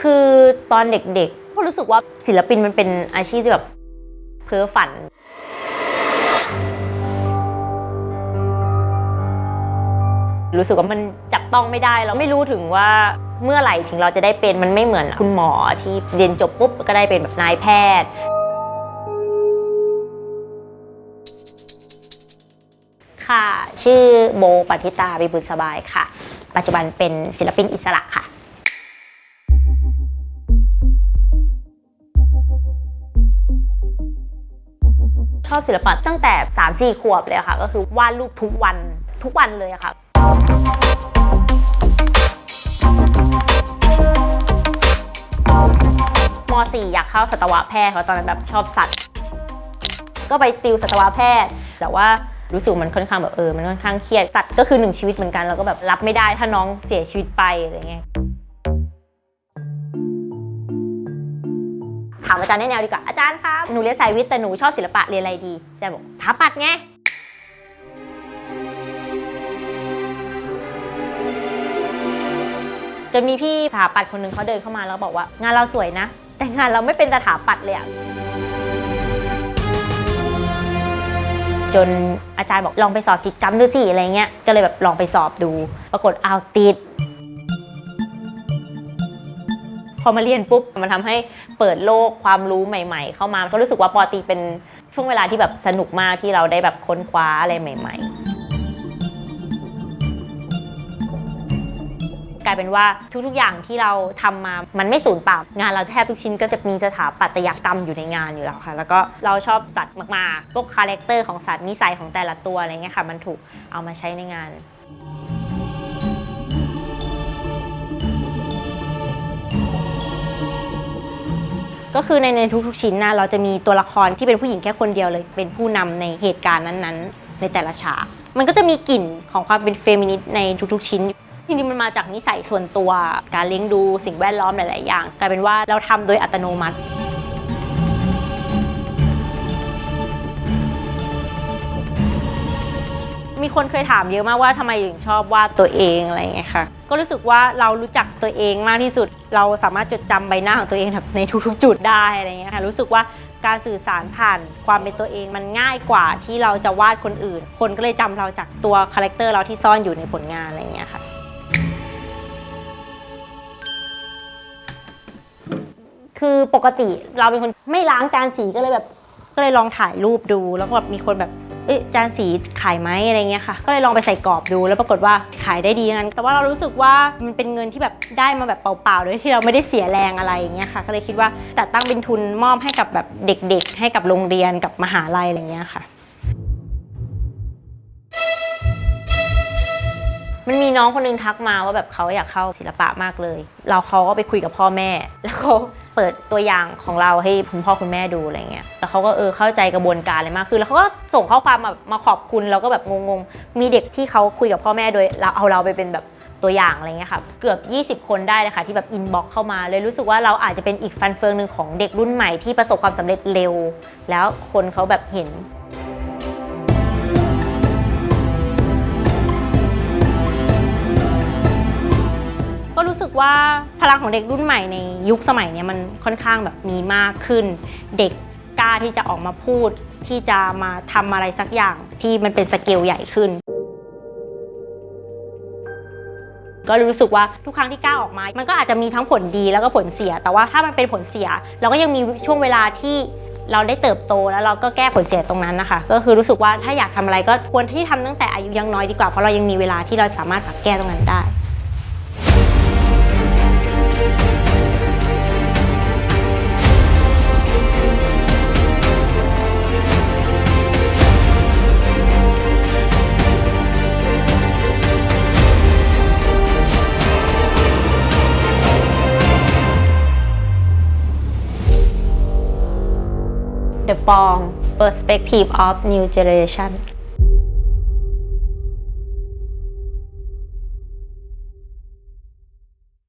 คือตอนเด็กๆก็รู้สึกว่าศิลปินมันเป็นอาชีพที่แบบเพ้อฝัน รู้สึกว่ามันจับต้องไม่ได้เราไม่รู้ถึงว่าเมื่อไหร่ถึงเราจะได้เป็นมันไม่เหมือนคุณหมอที่เรียนจบปุ๊บก็ได้เป็นแบบนายแพทย์ค่ะ ชื่อโบปฏิตาบิบุญสบายค่ะ ปัจจุบันเป็นศิลปินอิสระค่ะ ชอบศิลปะตั้งแต่ 3-4 ขวบเลยค่ะ ก็คือวาดรูปทุกวันทุกวันเลยค่ะม .4 อยากเข้าสัตวแพทย์เพราะตอนนั้นแบบชอบสัตว์ ก็ไปติวสัตวแพทย์ แต่ว่ารู้สึกมันค่อนข้างแบบเออ มันค่อนข้างเครียด สัตว์ก็คือหนึ่งชีวิตเหมือนกันเราก็แบบรับไม่ได้ถ้าน้องเสียชีวิตไปอะไรเงี้ย ถามอาจารย์แนแนวดีกว่าอาจารย์ครับหนูเรียนสายวิทย์แต่หนูชอบศิลปะเรียนอะไรดีอาจารย์บอกถาปัดไงจนมีพี่สถาปัตย์คนหนึ่งเขาเดินเข้ามาแล้วบอกว่างานเราสวยนะ แต่งานเราไม่เป็นสถาปัตย์เลยอะจนอาจารย์บอกลองไปสอบจิตกรรมดูสิอะไรเงี้ยก็เลยแบบลองไปสอบดู ปรากฏอ้าวติด อมาเรียนปุ๊บมันทำให้เปิดโลกความรู้ใหม่ ๆ เข้ามาก็รู้สึกว่าปอตีเป็นช่วงเวลาที่แบบสนุกมากที่เราได้แบบค้นคว้าอะไรใหม่ ๆ กลายเป็นว่าทุกๆอย่างที่เราทำมามันไม่สูญเปล่างานเราแทบทุกชิ้นก็จะมีสถาปัตยกรรมอยู่ในงานอยู่แล้วค่ะ แล้วก็เราชอบสัตว์มากๆพวกคาแรคเตอร์ของสัตว์นิสัยของแต่ละตัวอะไรเงี้ยค่ะ มันถูกเอามาใช้ในงาน ก็คือในในทุกๆชิ้นนะเราจะมีตัวละครที่เป็นผู้หญิงแค่คนเดียวเลย เป็นผู้นำในเหตุการณ์นั้นๆ ในแต่ละฉากมันก็จะมีกลิ่นของความเป็นเฟมินิสต์ในทุกๆชิ้นจริงๆมันมาจากนิสัยส่วนตัว การเลี้ยงดูสิ่งแวดล้อมหลายๆอย่าง กลายเป็นว่าเราทำโดยอัตโนมัติ มีคนเคยถามเยอะมากว่าทำไมถึงชอบวาดตัวเองอะไรอย่างเงี้ยค่ะ ก็รู้สึกว่าเรารู้จักตัวเองมากที่สุด เราสามารถจดจำใบหน้าของตัวเองแบบในทุกๆ จุดได้อะไรอย่างเงี้ยค่ะ รู้สึกว่าการสื่อสารผ่านความเป็นตัวเองมันง่ายกว่าที่เราจะวาดคนอื่น คนก็เลยจำเราจากตัวคาแรคเตอร์เราที่ซ่อนอยู่ในผลงานอะไรอย่างเงี้ยค่ะ คือปกติเราเป็นคนไม่ล้างจานสีก็เลยแบบ ก็เลยลองถ่ายรูปดูแล้วก็แบบมีคนแบบเอ๊ะจานสีขายไหมอะไรเงี้ยค่ะ ก็เลยลองไปใส่กรอบดูแล้วปรากฏว่าขายได้ดีงั้น แต่ว่าเรารู้สึกว่ามันเป็นเงินที่แบบได้มาแบบเปล่าๆโดยที่เราไม่ได้เสียแรงอะไรอย่างเงี้ยค่ะ ก็เลยคิดว่าจัดตั้งเป็นทุนมอบให้กับแบบเด็ก ๆ ให้กับโรงเรียนกับมหาลัยอะไรเงี้ยค่ะ มันมีน้องคนนึงทักมาว่าแบบเขาอยากเข้าศิลปะมากเลย เราเขาก็ไปคุยกับพ่อแม่แล้วเขา เปิดตัวอย่างของเราให้คุณพ่อคุณแม่ดูอะไรเงี้ยแล้วเขาก็เออเข้าใจกระบวนการอะไรมากขึ้นแล้วเขาก็ส่งข้อความมามาขอบคุณเราก็แบบงงๆ มีเด็กที่เขาคุยกับพ่อแม่โดยเราเอาเราไปเป็นแบบตัวอย่างอะไรเงี้ยค่ะเกือบ 20 คนได้เลยค่ะที่แบบอินบ็อกเข้ามาเลยรู้สึกว่าเราอาจจะเป็นอีกฟันเฟืองหนึ่งของเด็กรุ่นใหม่ที่ประสบความสำเร็จเร็ว แล้วคนเขาแบบเห็น ว่าพลังของเด็กรุ่นใหม่ในยุคสมัยนี้มันค่อนข้างแบบมีมากขึ้น เด็กกล้าที่จะออกมาพูด ที่จะมาทำอะไรสักอย่างที่มันเป็นสเกลใหญ่ขึ้น ก็รู้สึกว่าทุกครั้งที่กล้าออกมา มันก็อาจจะมีทั้งผลดีแล้วก็ผลเสีย แต่ว่าถ้ามันเป็นผลเสีย เราก็ยังมีช่วงเวลาที่เราได้เติบโตแล้วเราก็แก้ผลเสียตรงนั้นนะคะ ก็คือรู้สึกว่าถ้าอยากทำอะไรก็ควรที่ทำตั้งแต่อายุยังน้อยดีกว่าเพราะเรายังมีเวลาที่เราสามารถปรับแก้ตรงนั้นได้ The Bong Perspective of New Generation